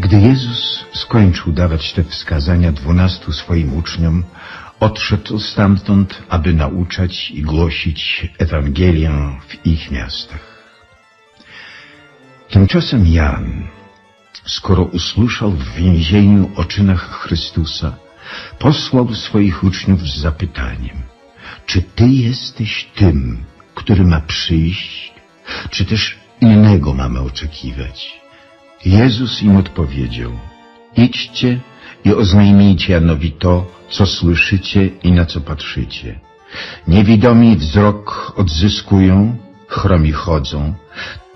Gdy Jezus skończył dawać te wskazania dwunastu swoim uczniom, odszedł stamtąd, aby nauczać i głosić Ewangelię w ich miastach. Tymczasem Jan, skoro usłyszał w więzieniu o czynach Chrystusa, posłał swoich uczniów z zapytaniem, czy Ty jesteś tym, który ma przyjść, czy też innego mamy oczekiwać? Jezus im odpowiedział, idźcie i oznajmijcie Janowi to, co słyszycie i na co patrzycie. Niewidomi wzrok odzyskują, chromi chodzą,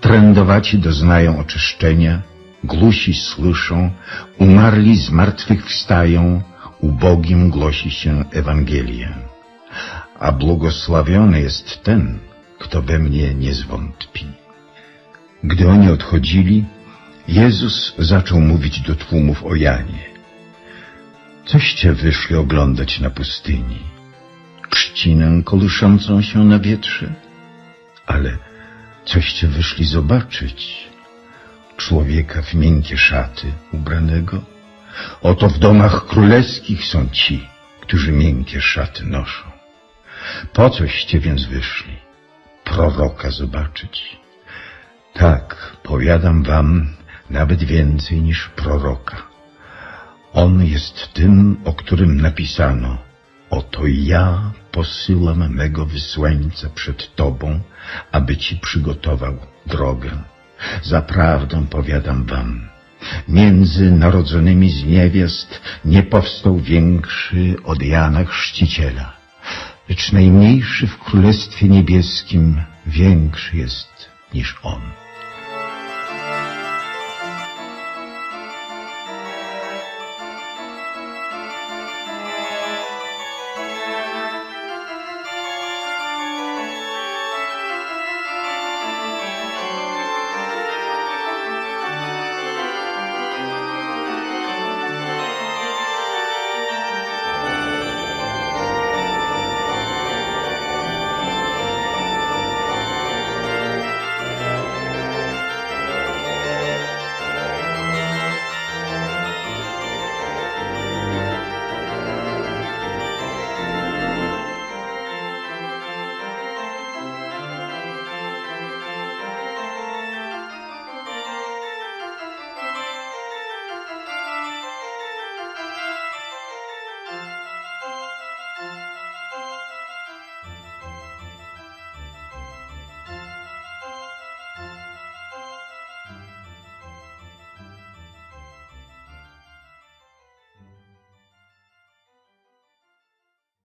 trędowaci doznają oczyszczenia, głusi słyszą, umarli z martwych wstają, ubogim głosi się Ewangelię. A błogosławiony jest ten, kto we mnie nie zwątpi. Gdy oni odchodzili, Jezus zaczął mówić do tłumów o Janie. Coście wyszli oglądać na pustyni? Trzcinę kołyszącą się na wietrze? Ale coście wyszli zobaczyć? Człowieka w miękkie szaty ubranego? Oto w domach królewskich są ci, którzy miękkie szaty noszą. Po coście więc wyszli? Proroka zobaczyć? Tak, powiadam wam, nawet więcej niż proroka. On jest tym, o którym napisano, oto ja posyłam mego wysłańca przed tobą, aby ci przygotował drogę. Zaprawdę powiadam wam, między narodzonymi z niewiast nie powstał większy od Jana Chrzciciela, lecz najmniejszy w Królestwie Niebieskim większy jest niż on.